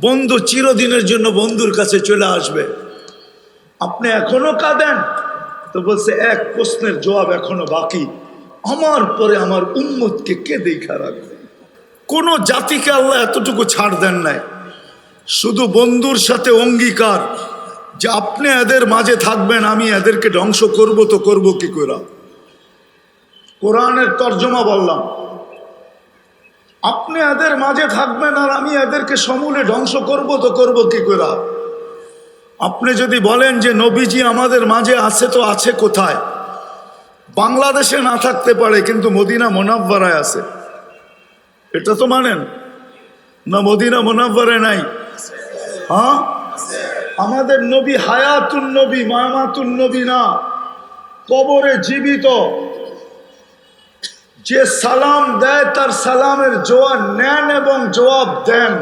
বন্ধু চিরদিনের জন্য বন্ধুর কাছে চলে আসবে। আপনি এখনও কাঁদেন? তো বলছে, এক প্রশ্নের জবাব এখনও বাকি। আমার পরে আমার উম্মতকে কে দেখা রাখবে? কোনো জাতিকে আল্লাহ এতটুকু ছাড় দেন নাই। শুধু বন্ধুর সাথে অঙ্গীকার, যে আপনি এদের মাঝে থাকবেন, আমি এদেরকে ধ্বংস করব, তো করব কি করে? কোরআনের তর্জমা বললাম। আপনি এদের মাঝে থাকবেন আর আমি এদেরকে সমূলে ধ্বংস করব তো করব কি করে? আপনি যদি বলেন যে নবীজি আমাদের মাঝে আছে তো আছে কোথায়? বাংলাদেশে না থাকতে পারে, কিন্তু মদিনা মোনাব্বারায় আছে। এটা তো মানেন? না মদিনা মোনাব্বারায় নাই? হ্যাঁ? আমাদের নবী হায়াতুন নবী, মামাতুন নবী না। কবরে জীবিত। যে সালাম দেয়, তার সালামের জবাব নেন এবং জবাব দেন।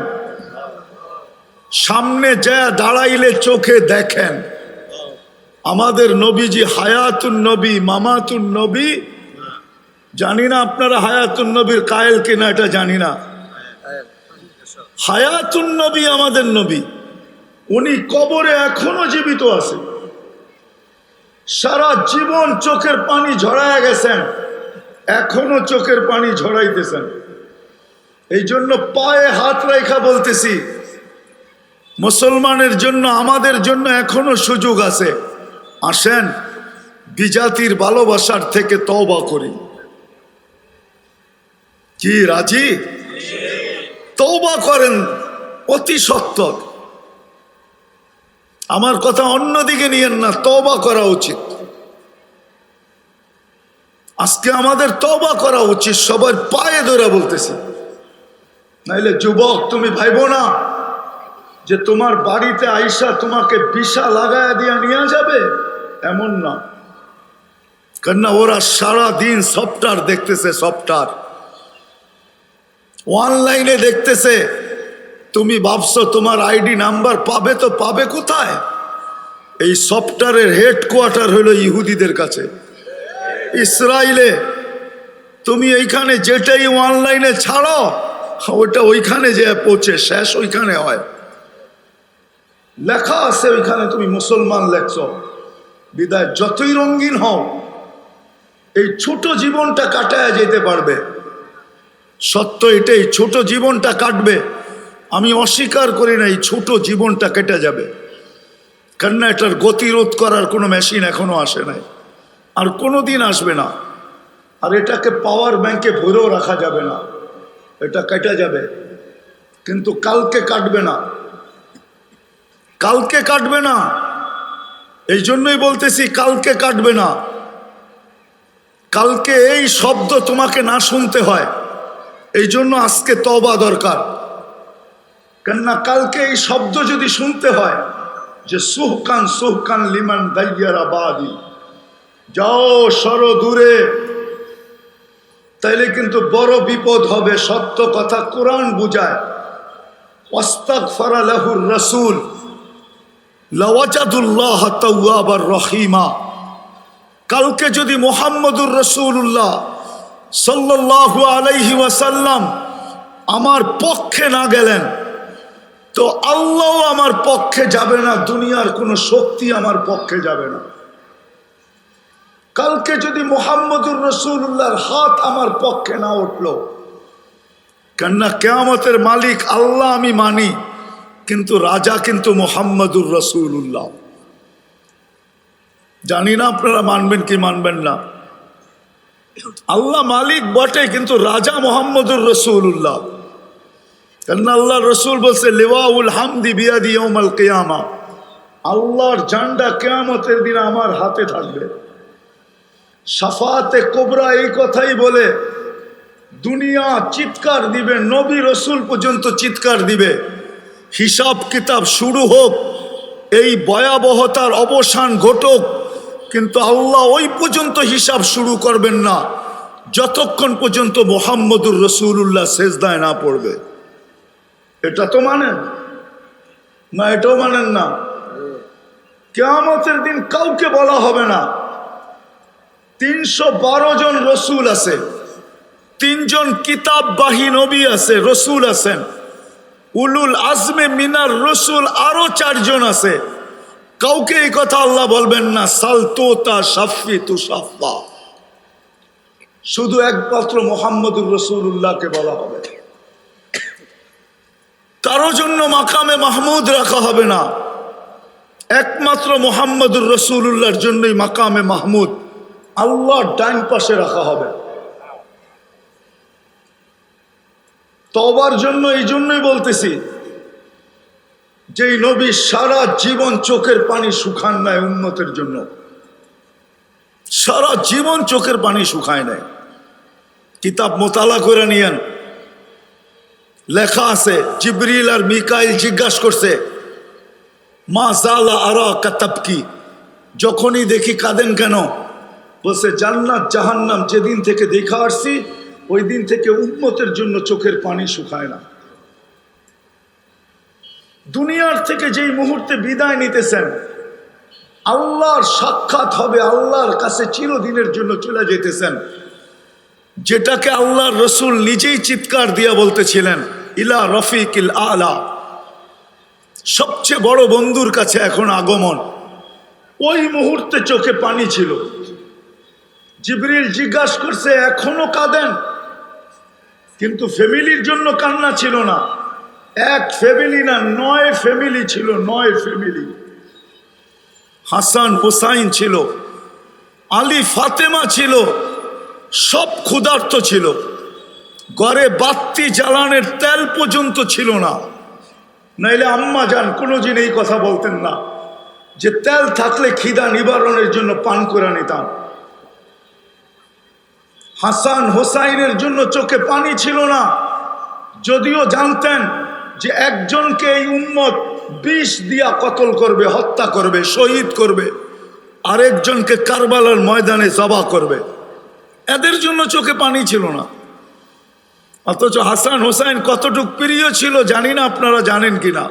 সামনে যা দাঁড়াইলে চোখে দেখেন। আমাদের নবীজি হায়াতুন নবী, মামাতুন নবী। জানি না আপনারা হায়াতুন নবীর কায়েল কিনা, এটা জানি না। হায়াতুন নবী আমাদের নবী। উনি কবরে এখনও জীবিত আছে সারা জীবন চোখের পানি ঝরায় গেছেন। এখনও চোখের পানি ঝরাইতেছেন। এই জন্য পায়ে হাত রেখা বলতেছি, মুসলমানের জন্য, আমাদের জন্য এখনও সুযোগ আছে। আসেন, বিজাতির ভালোবাসার থেকে তবা করি। কি রাজি? তওবা করেন, অতি সত্তর। আমার কথা অন্যদিকে নিয়েন না, তওবা করা উচিত। আজকে আমাদের তবা করা উচিত, সবার পায়ে ধরে বলতেছি। নাইলে যুবক, তুমি ভাইব না যে তোমার বাড়িতে আইসা তোমাকে বিষা লাগায় দিয়ে নিয়ে যাবে? এমন না। কেননা ওরা সারা দিন সফটওয়্যার দেখতেছে সফটওয়্যার অনলাইনে দেখতেছে, তুমি ভাবছ তোমার আইডি নাম্বার পাবে তো পাবে কোথায়? এই সফটওয়্যারের হেডকোয়ার্টার হলো ইহুদিদের কাছে। ইসরায়েলে তুমি এইখানে যেটাই অনলাইনে ছাড়ো ওটা ওইখানে যে পৌঁছে শেষ ওইখানে হয়। লেখা আছে ওইখানে তুমি মুসলমান লেখছ। বিদায়, যতই রঙিন হও, এই ছোট জীবনটা কাটায় যেতে পারবে। সত্য এটাই, ছোট জীবনটা কাটবে। আমি অস্বীকার করি না, এই ছোট জীবনটা কেটে যাবে। কেননা এটার গতিরোধ করার কোনো মেশিন এখনও আসে নাই। আর কোনো দিন আসবে না। আর এটাকে পাওয়ার ব্যাংকে ভরেও রাখা যাবে না। এটা কেটে যাবে। কিন্তু কালকে কাটবে না। কালকে কাটবে না। এই জন্যই বলতেছি কালকে কাটবে না। কালকে এই শব্দ তোমাকে না শুনতে হয়। এই জন্য আজকে তবা দরকার। কেননা কালকে এই শব্দ যদি শুনতে হয় যে সুহকান সুহকান লিমান দাইয়ারা বাদি যাও সর দূরে। তাইলে কিন্তু বড় বিপদ হবে, সত্য কথা কোরআন বুঝায়। ওস্তাক ফরালাহুর রসুল, লওয়াজাদুল্লাহ রহিমা। কালকে যদি মোহাম্মদুর রসুল্লাহ সাল্লাল্লাহু আলাইহি ওয়াসাল্লাম আমার পক্ষে না গেলেন, তো আল্লাহ আমার পক্ষে যাবে না, দুনিয়ার কোনো শক্তি আমার পক্ষে যাবে না। কালকে যদি মোহাম্মদুর রসুল্লাহর হাত আমার পক্ষে না উঠল, কেননা কেয়ামতের মালিক আল্লাহ আমি মানি, কিন্তু রাজা কিন্তু মোহাম্মদুর রসুল্লাহ জানি না আপনারা মানবেন কি মানবেন না। আল্লাহ মালিক বটে, কিন্তু রাজা মোহাম্মদুর রসুল্লাহ কেননা আল্লাহ রসুল বলছে, লেওয়াউল হামদি বিয়াদি ওমাল কেয়ামা। আল্লাহর জান্ডা কেয়ামতের দিন আমার হাতে থাকবে। সাফাতে কোবরা এই কথাই বলে, দুনিয়া চিৎকার দিবে, নবী রসুল পর্যন্ত চিৎকার দিবে। হিসাব কিতাব শুরু হোক, এই ভয়াবহতার অবসান ঘটুক, কিন্তু আল্লাহ ওই পর্যন্ত হিসাব শুরু করবেন না, যতক্ষণ পর্যন্ত মোহাম্মদুর রসুল্লাহ শেষদায় না পড়বে। এটা তো মানেন? না, এটাও মানেন না। কেয়ামতের দিন কাউকে বলা হবে না। তিনশো বারো জন রসুল আছে। তিনজন কিতাববাহী নবী আছে, রসুল আছেন। উলুল আজমে মিনার রসুল আরও চারজন আছে। কাউকে এই কথা আল্লাহ বলবেন না, সালতোতা সাফি তু সাফা শুধু একমাত্র মোহাম্মদুর রসুল্লাহকে বলা হবে। কারও জন্য মাকামে মাহমুদ রাখা হবে না। একমাত্র মোহাম্মদুর রসুল্লাহর জন্যই মাকামে মাহমুদ আল্লাহর ডাইন পাশে রাখা হবে। তবার জন্য এই জন্যই বলতেছি, যেই নবী সারা জীবন চোখের পানি শুকান নাই উন্নতের জন্য। সারা জীবন চোখের পানি শুকায় নাই। কিতাব মোতালা করে নিয়েন। লেখা আছে, জিবরিল আর মিকাইল জিজ্ঞাসা করছে, মা জালা আরা কাতাব কি যখনই দেখি কাঁদেন কেন? বলছে, জান্নাত জাহান্নাম, যেদিন থেকে দেখা আসছি, ওই দিন থেকে উন্মতের জন্য চোখের পানি শুকায় না। দুনিয়ার থেকে যেই মুহূর্তে বিদায় নিতেছেন, আল্লাহর সাক্ষাৎ হবে আল্লাহর কাছে চিরদিনের জন্য চলে যেতেছেন। যেটাকে আল্লাহর রসুল নিজেই চিৎকার দিয়া বলতেছিলেন, ইলা রফিক ইল আলা সবচেয়ে বড় বন্ধুর কাছে এখন আগমন। ওই মুহূর্তে চোখে পানি ছিল। জিবরিল জিজ্ঞাসা করছে, এখনও কাঁদেন? কিন্তু ফ্যামিলির জন্য কান্না ছিল না। এক ফ্যামিলি না, নয় ফ্যামিলি ছিল, নয় ফ্যামিলি। হাসান হুসাইন ছিল, আলী ফাতেমা ছিল, সব ক্ষুধার্ত ছিল। ঘরে বাত্তি জ্বালানের তেল পর্যন্ত ছিল না। নাইলে আম্মা যান কোনো দিন এই কথা বলতেন না। যে তেল থাকলে খিদা নিবারণের জন্য পান করে নিতাম। হাসান হোসাইনের জন্য চোখে পানি ছিল না। যদিও জানতেন যে একজনকে এই উম্মত বিষ দিয়া কতল করবে, হত্যা করবে, শহীদ করবে, আরেকজনকে কারবালার ময়দানে জবা করবে। এদের জন্য চোখে পানি ছিল না। অথচ হাসান হোসাইন কতটুক প্রিয় ছিল জানি না আপনারা জানেন কিনা।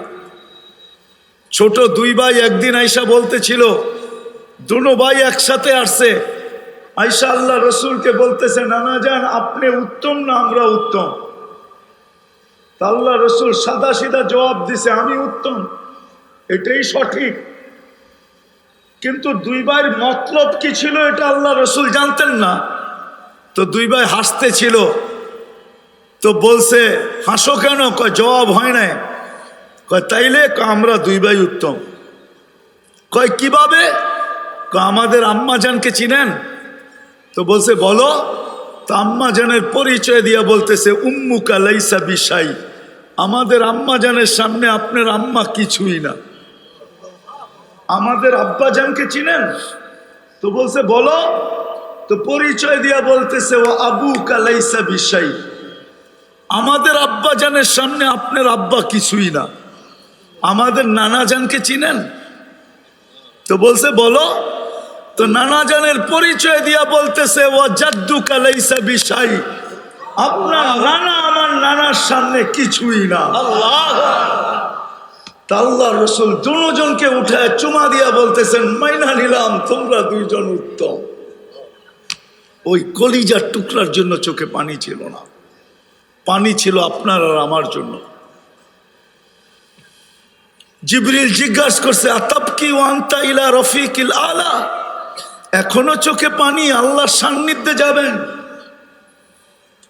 ছোট দুই ভাই একদিন আইসা বলতেছিল, দুনো ভাই একসাথে আসছে আইসা আল্লাহ রসুলকে বলতেছে, নানা যান আপনি উত্তম না আমরা উত্তম? তা আল্লাহ রসুল সাদা সিধা জবাব দিছে, আমি উত্তম। এটাই সঠিক। কিন্তু দুই ভাইয়ের মতলব কি ছিল এটা আল্লাহ রসুল জানতেন না। তো দুই ভাই হাসতে ছিল। তো বলছে, হাসো কেন? কয়, জবাব হয় নাই। কয়, তাইলে আমরা দুই ভাই উত্তম। কয়, কীভাবে? আমাদের আম্মা জানকে চিনেন? তো বলছে, বলো? তো আম্মা জানের পরিচয় দিয়া বলতেছে উম্মু কালাইসা বিশাই। আমাদের আম্মা জানের সামনে আপনার আম্মা কিছুই না। আমাদের আব্বা জানকে চিনেন? তো বলছে, বলো। তো পরিচয় দিয়া বলতেছে, ও আবু কালাইসা বিশাই। আমাদের আব্বা জানের সামনে আপনার আব্বা কিছুই না। আমাদের নানা জানকে চিনেন? তো বলছে, বলো। তো নানা জানের পরিচয় দিয়া বলতেছে ও জাদ্দু কালাইসা বিশাই। আপনার নানা আমার নানার সামনে কিছুই না। তা আল্লাহ রসুল দুজনকে উঠে চুমা দিয়া বলতেছেন মাইনা নিলাম তোমরা দুইজন উত্তম। ওই কলিজার টুকরার জন্য চোখে পানি ছিল না। পানি ছিল আপনার আর আমার জন্য। জিবরিল জিজ্ঞাসা করছে আতাব কি ওয়ান্তা ইলা রফিক ইল আলা? এখনও চোখে পানি আল্লাহর সান্নিধ্যে যাবেন।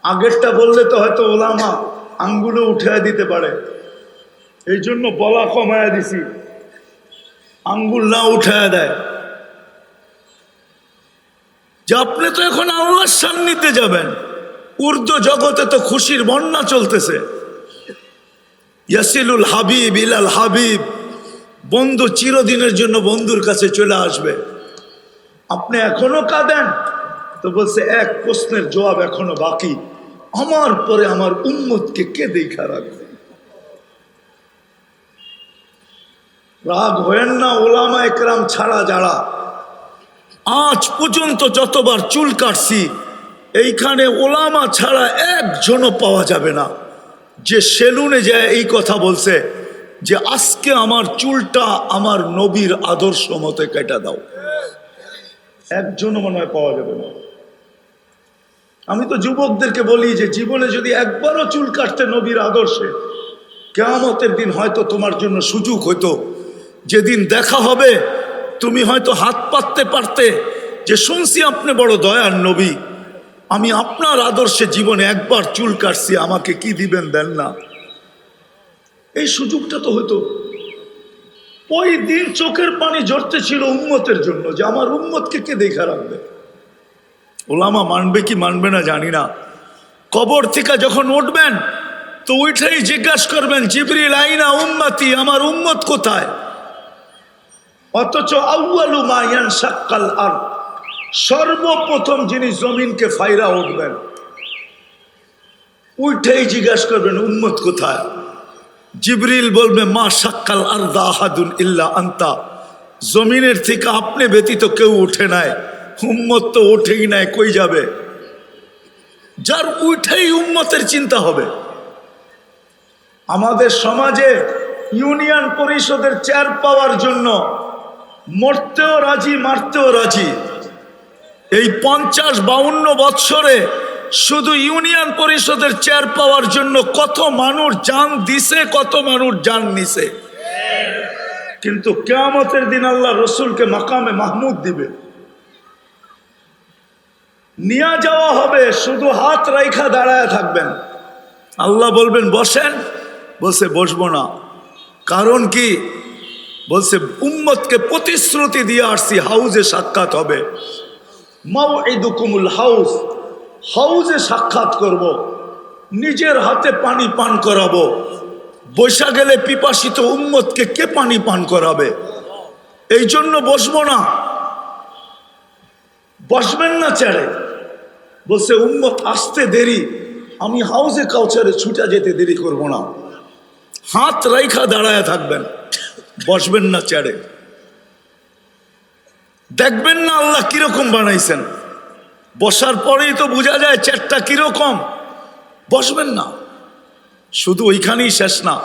আগেরটা বললে তো হয়তো ওলামা আঙ্গুলো উঠে দিতে পারে। এই জন্য বলা কমায় দিছি। আঙ্গুল না উঠায় দেয়। যে আপনি তো এখন আল্লাহর সান্নিধ্যে যাবেন। উর্দু জগতে তো খুশির বন্যা চলতেছে। ইয়াসিলুল হাবিব ইলাল হাবিব। বন্ধু চিরদিনের জন্য বন্ধুর কাছে চলে আসবে। আপনি এখনও কাঁদেন? তো বলছে, এক প্রশ্নের জবাব এখনও বাকি। আমার পরে আমার উম্মতকে কে দেখা রাখবে? রাগ হয়েন না ওলামা একরাম ছাড়া যারা। আজ পর্যন্ত যতবার চুল কাটছি, এইখানে ওলামা ছাড়া একজনও পাওয়া যাবে না। যে সেলুনে যায় এই কথা বলছে, যে আজকে আমার চুলটা আমার নবীর আদর্শ মতে কেটে দাও। একজনও মনে হয় পাওয়া যাবে না। আমি তো যুবকদেরকে বলি যে জীবনে যদি একবারও চুল কাটতে নবীর আদর্শে, কেয়ামতের দিন হয়তো তোমার জন্য সুযোগ হইতো। যেদিন দেখা হবে, তুমি হয়তো হাত পাততে পারতে যে শুনছি আপনি বড় দয়ার নবী। আমি আপনার আদর্শে জীবনে একবার চুল কাটছি, আমাকে কি দিবেন দেন না। এই সুযোগটা তো হতো ওই দিন চোখের পানি ঝরতে ছিল উম্মতের জন্য যে আমার উম্মতকে কে দেখা রাখবে? ওলামা মানবে কি মানবে না জানি না। কবর থেকে যখন উঠবেন, তো উঠেই জিজ্ঞাসা করবেন, জিবরিল, আইনা উম্মতি? আমার উম্মত কোথায়? অথচ আউয়ালু মায়ান সাক্কাল আর সর্বপ্রথম যিনি জমিনকে ফাইরা উঠবেন, উঠেই জিজ্ঞাসা করবেন, উম্মত কোথায়? জিবরিল বলবে, মা সাক্কাল আর দাহাদুন ইল্লা আন্তা। জমিনের থেকে আপনি ব্যতীত কেউ উঠে নাই, উম্মত তো ওঠেই নাই, কই যাবে? যার উঠেই উম্মতের চিন্তা হবে। আমাদের সমাজে ইউনিয়ন পরিষদের চেয়ার পাওয়ার জন্য মরতেও রাজি, মারতেও রাজি। এই পঞ্চাশ, বাউন্ন বৎসরে শুধু ইউনিয়ন পরিষদের চেয়ার পাওয়ার জন্য কত মানুষ যান দিছে, কত মানুষ যান নিছে। কিন্তু কেয়ামতের দিন আল্লাহ রসুলকে মাকামে মাহমুদ দিবে। নিয়ে যাওয়া হবে, শুধু হাত রাইখা দাঁড়ায় থাকবেন। আল্লাহ বলবেন, বসেন। বলছে, বসবো না। কারণ কি? বলছে, উম্মতকে প্রতিশ্রুতি দিয়ে আসছি, হাউজে সাক্ষাৎ হবে। মাও ইদুকুমুল হাউস হাউজে সাক্ষাৎ করব। নিজের হাতে পানি পান করাবো। বৈশা গেলে পিপাসিত উম্মতকে কে পানি পান করাবে? এই জন্য বসবো না। বসবেন না চেড়ে বলছে, উম্মত, আসতে দেরি। আমি হাউজে কাউচারে ছুটা যেতে দেরি করব না। হাত রাইখা দাঁড়ায় থাকবেন। বসবেন না চেড়ে দেখবেন না আল্লাহ কীরকম বানাইছেন। বসার পরেই তো বোঝা যায় চেয়ারটা কীরকম। বসবেন না। শুধু ওইখানেই শেষ না।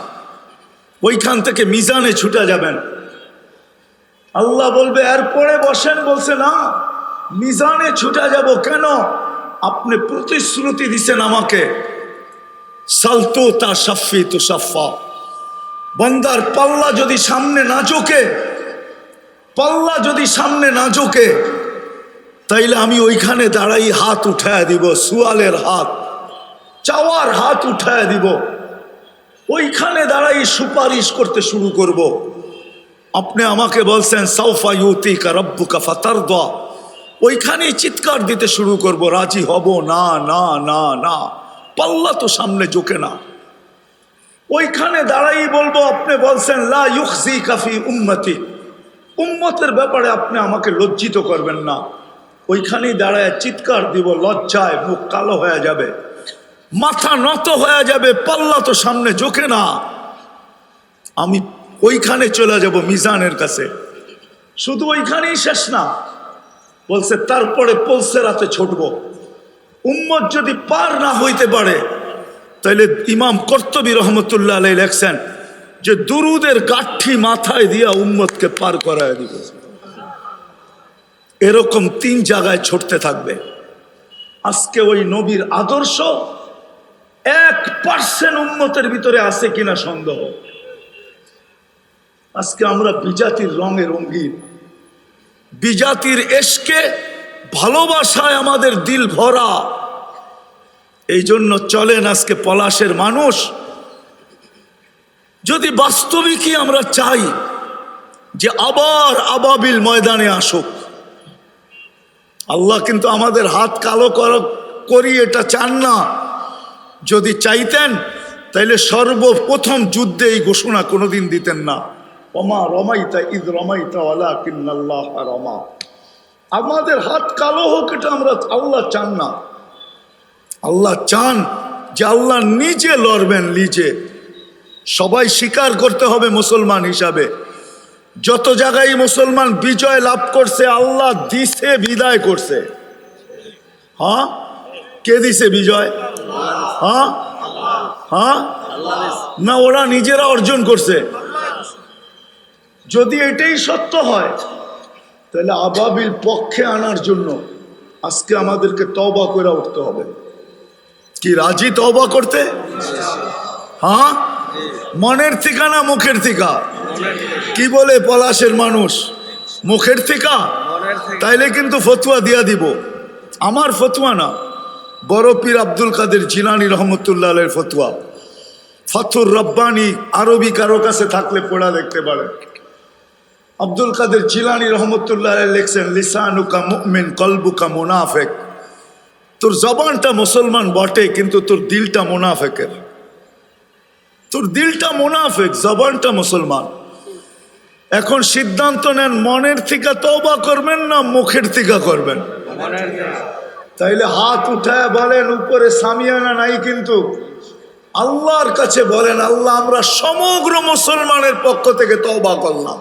ওইখান থেকে মিজানে ছুটে যাবেন। আল্লাহ বলবে, এরপরে বসেন। বলছে, না, মিজানে ছুটে যাব কেন? আপনি প্রতিশ্রুতি দিছেন আমাকে। সালতো তা সাফি তো সাফা। বন্দার পাল্লা যদি সামনে না চোখে পাল্লা যদি সামনে না চোখে তাইলে আমি ওইখানে দাঁড়াই হাত উঠায় দিব, সুয়ালের হাত, চাওয়ার হাত উঠায় দিব। ওইখানে দাঁড়াই সুপারিশ করতে শুরু করব। আপনি আমাকে বলছেন, সাউফা ইউতি কা রব্বু কা ফাতার দোয়া ওইখানেই চিৎকার দিতে শুরু করব, রাজি হব, না না না না, পাল্লা তো সামনে জোকে না। ওইখানে দাঁড়াই বলব, আপনি বলছেন, লা ইউখজি কাফি উম্মতি। উম্মতের ব্যাপারে আপনি আমাকে লজ্জিত করবেন না। ওইখানেই দাঁড়ায় চিৎকার দিব, লজ্জায় মুখ কালো হয়ে যাবে। মাথা নত হয়ে যাবে, পাল্লা তো সামনে জোকে না। আমি ওইখানে চলে যাব মিজানের কাছে। শুধু ওইখানেই শেষ না, বলছে, তারপরে পলসে রাতে ছুটব। উম্মত যদি পার না হইতে পারে, তাইলে ইমাম কর্তবী রহমতুল্লাহ লেখছেন যে, দুরুদের কাঠি মাথায় দিয়া উম্মতকে পার করায় দিব। এরকম তিন জায়গায় ছড়তে থাকবে। আজকে ওই নবীর আদর্শ এক পার্সেন্ট উন্মতের ভিতরে আছে কিনা সন্দেহ। আজকে আমরা বিজাতির রঙে রঙ্গিন বিজাতির এসকে ভালোবাসায় আমাদের দিল ভরা। এই জন্য চলেন আজকে পলাশের মানুষ। যদি বাস্তবিকই আমরা চাই যে আবার আবাবিল ময়দানে আসুক আল্লাহ কিন্তু আমাদের হাত কালো কর- এটা চান না। যদি চাইতেন, তাইলে সর্বপ্রথম যুদ্ধে এই ঘোষণা কোনোদিন দিতেন না। অমা রমাইতা ঈদ রমাইতা ওয়ালা কিন্নাল্লাহ রমা। আমাদের হাত কালো হোক, এটা আমরা আল্লাহ চান না। আল্লাহ চান যে আল্লাহ নিজে লড়বেন, নিজে। সবাই স্বীকার করতে হবে মুসলমান হিসাবে। যত জায়গায় মুসলমান বিজয় লাভ করছে, আল্লাহ দিছে, বিদায় করছে। হ্যাঁ? কে দিছে বিজয়? হ্যাঁ? হ্যাঁ? না, ওরা নিজেরা অর্জন করছে। যদি এটাই সত্য হয়, তাহলে আবাবিল পক্ষে আনার জন্য আজকে আমাদেরকে তবা করে উঠতে হবে। কি, রাজি তবা করতে? হ্যাঁ? মনের ঠিকানা, মুখের থিকা কি বলে পলাশের মানুষ? মুখের থিকা? তাইলে কিন্তু ফতুয়া দিয়া দিব। আমার ফতুয়া না বড় পীর আব্দুল কাদের জিলানি রহমতুল্লাহ আলের ফতুয়া। ফতুর রব্বানি আরবি কারও কাছে থাকলে পড়া দেখতে পারে। আব্দুল কাদের জিলানি রহমতুল্লাহ লিখছেন লিসানুকা মুমিন কলবুকা মুনাফেক। তোর জবানটা মুসলমান বটে কিন্তু তোর দিলটা মুনাফেকের। তোর দিলটা মুনাফেক জবানটা মুসলমান। এখন সিদ্ধান্ত নেন, মনের থেকে তওবা করবেন না, মুখের থেকে করবেন। তাইলে হাত উঠায় বলেন, উপরে সামিয়ানা নাই কিন্তু। আল্লাহর কাছে বলেন, আল্লাহ, আমরা সমগ্র মুসলমানের পক্ষ থেকে তবা করলাম।